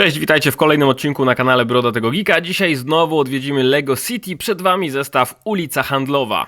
Cześć, witajcie w kolejnym odcinku na kanale Broda tego Geeka. Dzisiaj znowu odwiedzimy Lego City. Przed wami zestaw Ulica Handlowa.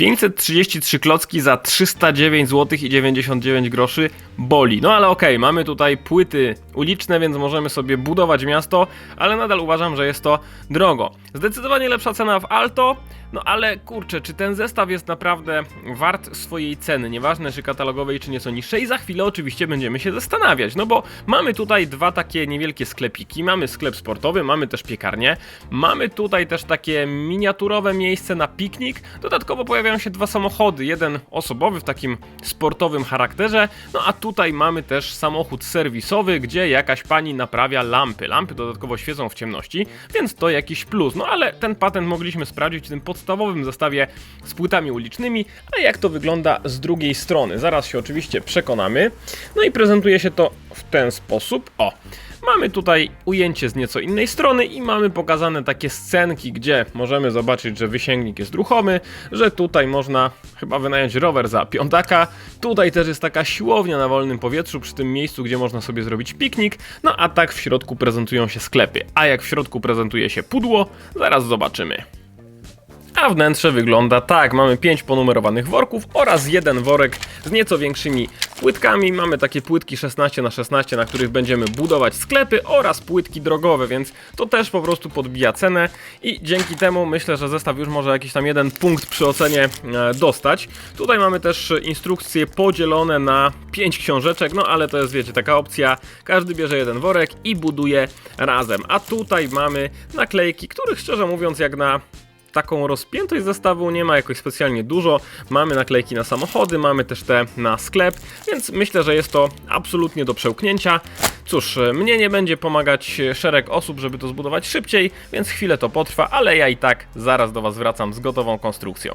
...533 klocki za 309 zł i 99 groszy boli. No ale okej, mamy tutaj płyty uliczne, więc możemy sobie budować miasto, ale nadal uważam, że jest to drogo. Zdecydowanie lepsza cena w Alto, no ale kurczę, czy ten zestaw jest naprawdę wart swojej ceny, nieważne czy katalogowej, czy nieco niższej? Za chwilę oczywiście będziemy się zastanawiać, no bo mamy tutaj dwa takie niewielkie sklepiki, mamy sklep sportowy, mamy też piekarnię, mamy tutaj też takie miniaturowe miejsce na piknik, dodatkowo pojawiają się dwa samochody, jeden osobowy w takim sportowym charakterze, no a tutaj mamy też samochód serwisowy, gdzie jakaś pani naprawia lampy. Lampy dodatkowo świecą w ciemności, więc to jakiś plus. No ale ten patent mogliśmy sprawdzić w tym podstawowym zestawie z płytami ulicznymi, a jak to wygląda z drugiej strony. Zaraz się oczywiście przekonamy. No i prezentuje się to w ten sposób. O! Mamy tutaj ujęcie z nieco innej strony i mamy pokazane takie scenki, gdzie możemy zobaczyć, że wysięgnik jest ruchomy, że tutaj można chyba wynająć rower za piątaka. Tutaj też jest taka siłownia na wolnym powietrzu przy tym miejscu, gdzie można sobie zrobić piknik. No a tak w środku prezentują się sklepy. A jak w środku prezentuje się pudło, zaraz zobaczymy. A wnętrze wygląda tak. Mamy 5 ponumerowanych worków oraz jeden worek z nieco większymi płytkami. Mamy takie płytki 16 na 16 na których będziemy budować sklepy oraz płytki drogowe, więc to też po prostu podbija cenę i dzięki temu myślę, że zestaw już może jakiś tam jeden punkt przy ocenie e, dostać. Tutaj mamy też instrukcje podzielone na 5 książeczek, no ale to jest wiecie, taka opcja, każdy bierze jeden worek i buduje razem. A tutaj mamy naklejki, których szczerze mówiąc jak na taką rozpiętość zestawu nie ma jakoś specjalnie dużo. Mamy naklejki na samochody, mamy też te na sklep, więc myślę, że jest to absolutnie do przełknięcia. Cóż, mnie nie będzie pomagać szereg osób, żeby to zbudować szybciej, więc chwilę to potrwa, ale ja i tak zaraz do Was wracam z gotową konstrukcją.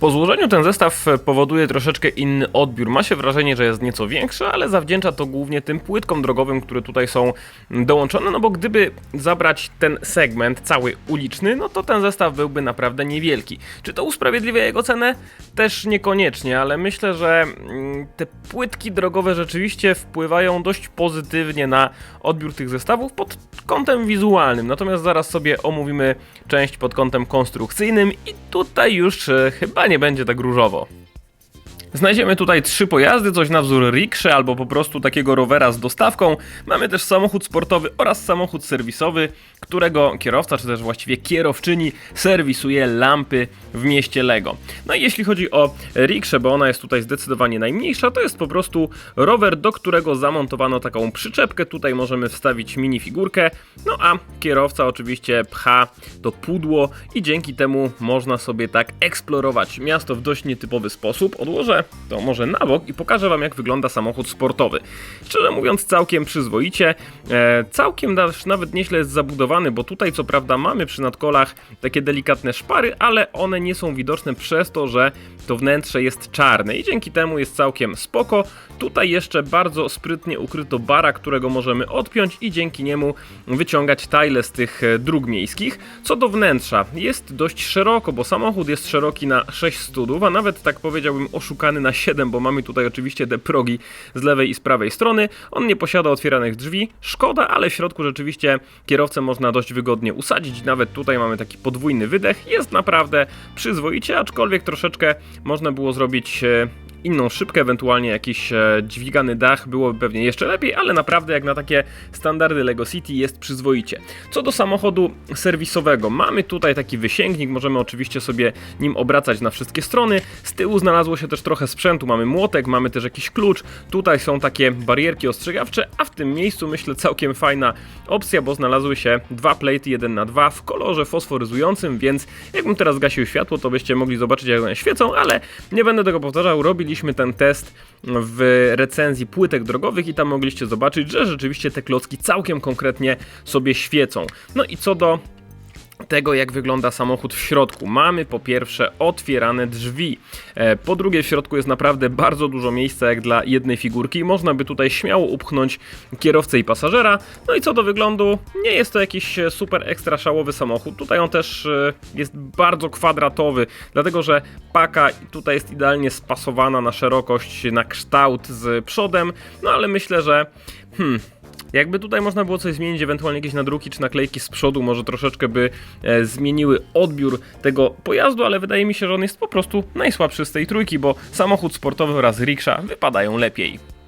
Po złożeniu ten zestaw powoduje troszeczkę inny odbiór. Ma się wrażenie, że jest nieco większy, ale zawdzięcza to głównie tym płytkom drogowym, które tutaj są dołączone, no bo gdyby zabrać ten segment cały uliczny, no to ten zestaw byłby naprawdę niewielki. Czy to usprawiedliwia jego cenę? Też niekoniecznie, ale myślę, że mm, te płytki drogowe rzeczywiście wpływają dość pozytywnie na odbiór tych zestawów pod kątem wizualnym. Natomiast zaraz sobie omówimy część pod kątem konstrukcyjnym i tutaj już e, chyba nie będzie tak różowo. Znajdziemy tutaj trzy pojazdy, coś na wzór rikszy albo po prostu takiego rowera z dostawką. Mamy też samochód sportowy oraz samochód serwisowy, którego kierowca, czy też właściwie kierowczyni serwisuje lampy w mieście Lego. No i jeśli chodzi o rikszę, bo ona jest tutaj zdecydowanie najmniejsza, to jest po prostu rower, do którego zamontowano taką przyczepkę. Tutaj możemy wstawić minifigurkę, no a kierowca oczywiście pcha to pudło i dzięki temu można sobie tak eksplorować miasto w dość nietypowy sposób. Odłożę to może na bok i pokażę Wam, jak wygląda samochód sportowy. Szczerze mówiąc, całkiem przyzwoicie. E, całkiem nawet nieźle jest zabudowany, bo tutaj co prawda mamy przy nadkolach takie delikatne szpary, ale one nie są widoczne przez to, że to wnętrze jest czarne i dzięki temu jest całkiem spoko. Tutaj jeszcze bardzo sprytnie ukryto bara, którego możemy odpiąć i dzięki niemu wyciągać tajle z tych e, dróg miejskich. Co do wnętrza, jest dość szeroko, bo samochód jest szeroki na 6 studów, a nawet tak powiedziałbym oszukany na 7, bo mamy tutaj oczywiście te progi z lewej i z prawej strony. On nie posiada otwieranych drzwi, szkoda, ale w środku rzeczywiście kierowcę można dość wygodnie usadzić. Nawet tutaj mamy taki podwójny wydech. Jest naprawdę przyzwoicie, aczkolwiek troszeczkę można było zrobić e, inną szybkę, ewentualnie jakiś e, dźwigany dach byłoby pewnie jeszcze lepiej, ale naprawdę jak na takie standardy LEGO City jest przyzwoicie. Co do samochodu serwisowego, mamy tutaj taki wysięgnik, możemy oczywiście sobie nim obracać na wszystkie strony. Z tyłu znalazło się też trochę sprzętu, mamy młotek, mamy też jakiś klucz, tutaj są takie barierki ostrzegawcze, a w tym miejscu myślę całkiem fajna opcja, bo znalazły się dwa plate 1 na 2 w kolorze fosforyzującym, więc jakbym teraz gasił światło, to byście mogli zobaczyć jak one świecą, ale nie będę tego powtarzał, robiliśmy ten test w recenzji płytek drogowych i tam mogliście zobaczyć, że rzeczywiście te klocki całkiem konkretnie sobie świecą. No i co do tego, jak wygląda samochód w środku. Mamy po pierwsze otwierane drzwi, e, po drugie w środku jest naprawdę bardzo dużo miejsca jak dla jednej figurki. Można by tutaj śmiało upchnąć kierowcę i pasażera. No i co do wyglądu, nie jest to jakiś e, super ekstra szałowy samochód. Tutaj on też e, jest bardzo kwadratowy, dlatego że paka tutaj jest idealnie spasowana na szerokość, na kształt z przodem, no ale myślę, że hmm, jakby tutaj można było coś zmienić, ewentualnie jakieś nadruki czy naklejki z przodu, może troszeczkę by e, zmieniły odbiór tego pojazdu, ale wydaje mi się, że on jest po prostu najsłabszy z tej trójki, bo samochód sportowy oraz riksza wypadają lepiej.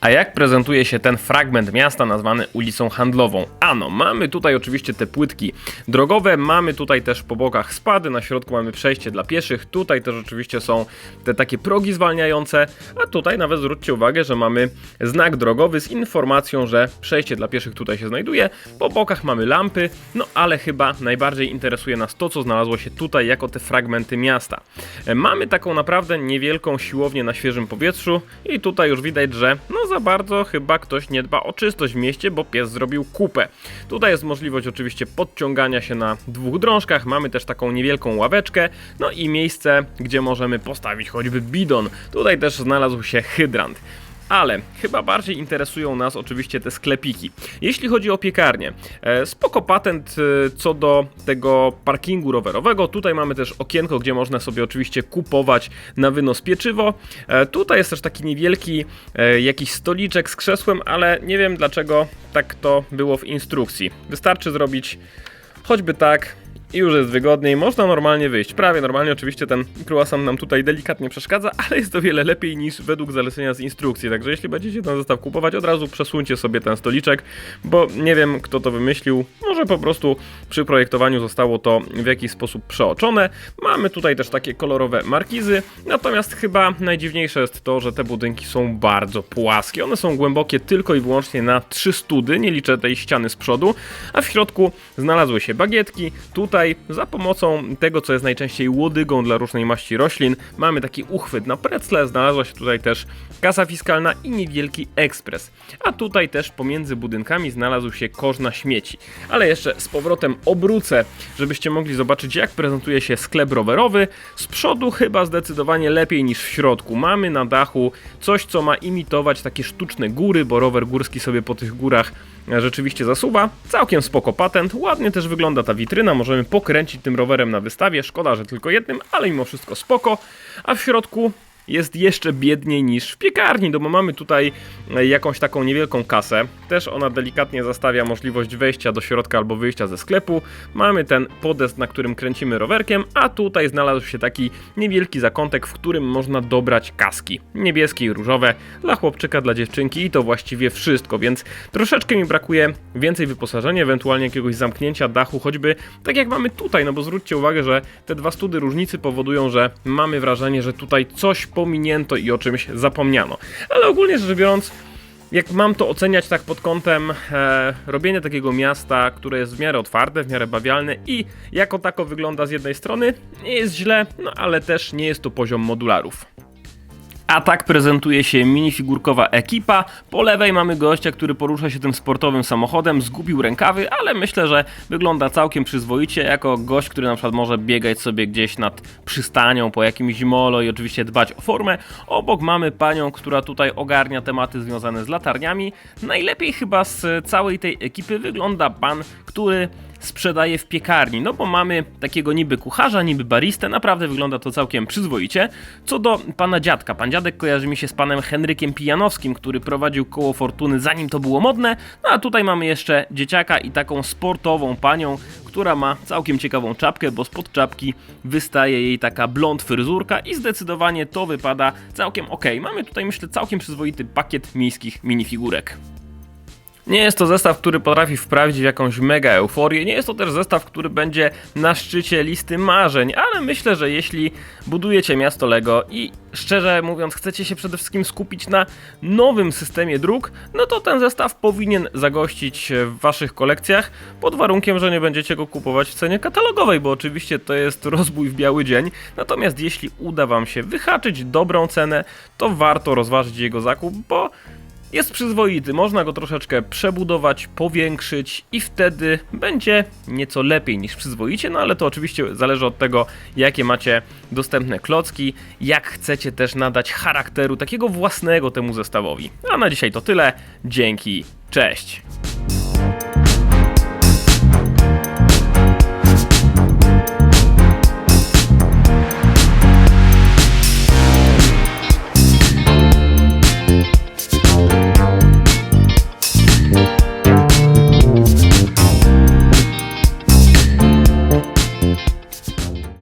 A jak prezentuje się ten fragment miasta nazwany ulicą handlową? Ano, mamy tutaj oczywiście te płytki drogowe, mamy tutaj też po bokach spady, na środku mamy przejście dla pieszych, tutaj też oczywiście są te takie progi zwalniające, a tutaj nawet zwróćcie uwagę, że mamy znak drogowy z informacją, że przejście dla pieszych tutaj się znajduje, po bokach mamy lampy, no ale chyba najbardziej interesuje nas to, co znalazło się tutaj jako te fragmenty miasta. E, Mamy taką naprawdę niewielką siłownię na świeżym powietrzu i tutaj już widać, że no za bardzo chyba ktoś nie dba o czystość w mieście, bo pies zrobił kupę. Tutaj jest możliwość oczywiście podciągania się na dwóch drążkach, mamy też taką niewielką ławeczkę, no i miejsce, gdzie możemy postawić choćby bidon. Tutaj też znalazł się hydrant. Ale chyba bardziej interesują nas oczywiście te sklepiki. Jeśli chodzi o piekarnię, e, spoko patent e, co do tego parkingu rowerowego. Tutaj mamy też okienko, gdzie można sobie oczywiście kupować na wynos pieczywo. E, tutaj jest też taki niewielki jakiś stoliczek z krzesłem, ale nie wiem dlaczego tak to było w instrukcji. Wystarczy zrobić choćby tak i już jest wygodniej, można normalnie wyjść. Prawie normalnie, oczywiście ten croissant nam tutaj delikatnie przeszkadza, ale jest to wiele lepiej niż według zalecenia z instrukcji. Także jeśli będziecie ten zestaw kupować, od razu przesuńcie sobie ten stoliczek, bo nie wiem kto to wymyślił. Może po prostu przy projektowaniu zostało to w jakiś sposób przeoczone. Mamy tutaj też takie kolorowe markizy, natomiast chyba najdziwniejsze jest to, że te budynki są bardzo płaskie. One są głębokie tylko i wyłącznie na 3 study, nie liczę tej ściany z przodu, a w środku znalazły się bagietki. Tutaj za pomocą tego, co jest najczęściej łodygą dla różnej maści roślin, mamy taki uchwyt na precle, znalazła się tutaj też kasa fiskalna i niewielki ekspres. A tutaj też pomiędzy budynkami znalazł się kosz na śmieci. Ale jeszcze z powrotem obrócę, żebyście mogli zobaczyć jak prezentuje się sklep rowerowy. Z przodu chyba zdecydowanie lepiej niż w środku. Mamy na dachu coś, co ma imitować takie sztuczne góry, bo rower górski sobie po tych górach rzeczywiście zasuwa. Całkiem spoko patent, ładnie też wygląda ta witryna, możemy pokręcić tym rowerem na wystawie, szkoda, że tylko jednym, ale mimo wszystko spoko. A w środku jest jeszcze biedniej niż w piekarni, no bo mamy tutaj e, jakąś taką niewielką kasę. Też ona delikatnie zastawia możliwość wejścia do środka albo wyjścia ze sklepu. Mamy ten podest, na którym kręcimy rowerkiem, a tutaj znalazł się taki niewielki zakątek, w którym można dobrać kaski. Niebieskie i różowe, dla chłopczyka, dla dziewczynki i to właściwie wszystko, więc troszeczkę mi brakuje więcej wyposażenia, ewentualnie jakiegoś zamknięcia dachu, choćby tak jak mamy tutaj, no bo zwróćcie uwagę, że te dwa study różnicy powodują, że mamy wrażenie, że tutaj coś pominięto i o czymś zapomniano. Ale ogólnie rzecz biorąc, jak mam to oceniać tak pod kątem e, robienia takiego miasta, które jest w miarę otwarte, w miarę bawialne i jako tako wygląda z jednej strony, nie jest źle, no ale też nie jest to poziom modularów. A tak prezentuje się minifigurkowa ekipa. Po lewej mamy gościa, który porusza się tym sportowym samochodem, zgubił rękawy, ale myślę, że wygląda całkiem przyzwoicie, jako gość, który na przykład może biegać sobie gdzieś nad przystanią po jakimś molo i oczywiście dbać o formę. Obok mamy panią, która tutaj ogarnia tematy związane z latarniami. Najlepiej chyba z całej tej ekipy wygląda pan, który sprzedaje w piekarni, no bo mamy takiego niby kucharza, niby baristę, naprawdę wygląda to całkiem przyzwoicie. Co do pana dziadka, pan dziadek kojarzy mi się z panem Henrykiem Pijanowskim, który prowadził koło fortuny zanim to było modne, no a tutaj mamy jeszcze dzieciaka i taką sportową panią, która ma całkiem ciekawą czapkę, bo spod czapki wystaje jej taka blond fryzurka i zdecydowanie to wypada całkiem ok. Mamy tutaj myślę całkiem przyzwoity pakiet miejskich minifigurek. Nie jest to zestaw, który potrafi wprawić w jakąś mega euforię, nie jest to też zestaw, który będzie na szczycie listy marzeń, ale myślę, że jeśli budujecie miasto Lego i szczerze mówiąc chcecie się przede wszystkim skupić na nowym systemie dróg, no to ten zestaw powinien zagościć w waszych kolekcjach, pod warunkiem, że nie będziecie go kupować w cenie katalogowej, bo oczywiście to jest rozbój w biały dzień, natomiast jeśli uda wam się wyhaczyć dobrą cenę, to warto rozważyć jego zakup, bo jest przyzwoity, można go troszeczkę przebudować, powiększyć i wtedy będzie nieco lepiej niż przyzwoicie, no ale to oczywiście zależy od tego, jakie macie dostępne klocki, jak chcecie też nadać charakteru takiego własnego temu zestawowi. A na dzisiaj to tyle, dzięki, cześć!